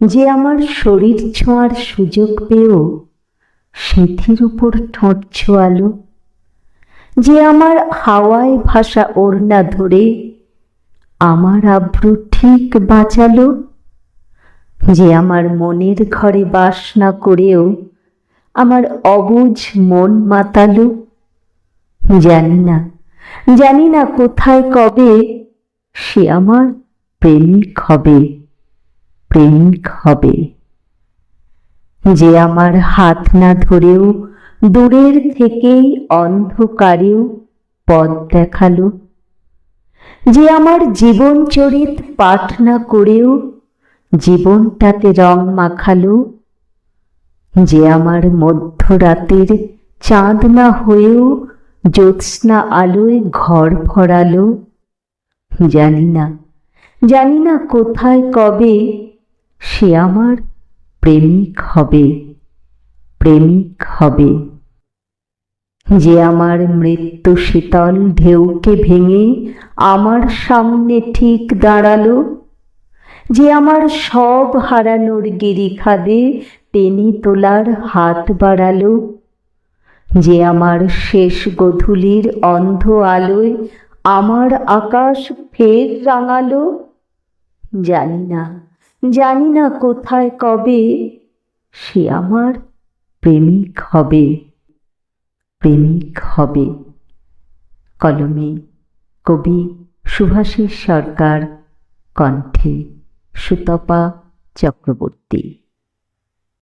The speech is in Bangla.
যে আমার শরীর ছোঁয়ার সুযোগ পেয়েও সিঁথির উপর ঠোঁট ছোঁয়ালো। যে আমার হাওয়ায় ভাসা ওড়না ধরে, আমার আব্রু ঠিক বাঁচালো। যে আমার মনের ঘরে বাস না করেও, আমার অবুঝ মন মাতালো। জানি না জানি না কোথায় কবে, সে আমার প্রেমিক হবে। প্রেমিক হবে। যে আমার হাত না ধরেও দূরের থেকেই অন্ধকারেও পথ দেখাল। যে আমার জীবন চরিত পাঠ না করেও জীবনটাতে রং মাখালো। যে আমার মধ্যরাতের চাঁদ না হয়েও জ্যোৎস্না আলোয় ঘর ভরালো। জানি না জানি না কোথায় কবে সে আমার প্রেমিক হবে প্রেমিক হবে। যে আমার মৃত্যু শীতল ঢেউকে ভেঙে আমার সামনে ঠিক দাঁড়াল, যে আমার সব হারানোর গিরিখাদে টেনে তোলার হাত বাড়ালো, যে আমার শেষ গধূলির অন্ধ আলোয় আমার আকাশ ফের রাঙালো, জানি না জানি না কোথায় কবে সে আমার প্রেমিক হবে। প্রেমিক হবে। কলমে কবি সুভাষিস সরকার, কণ্ঠে সুতপা চক্রবর্তী।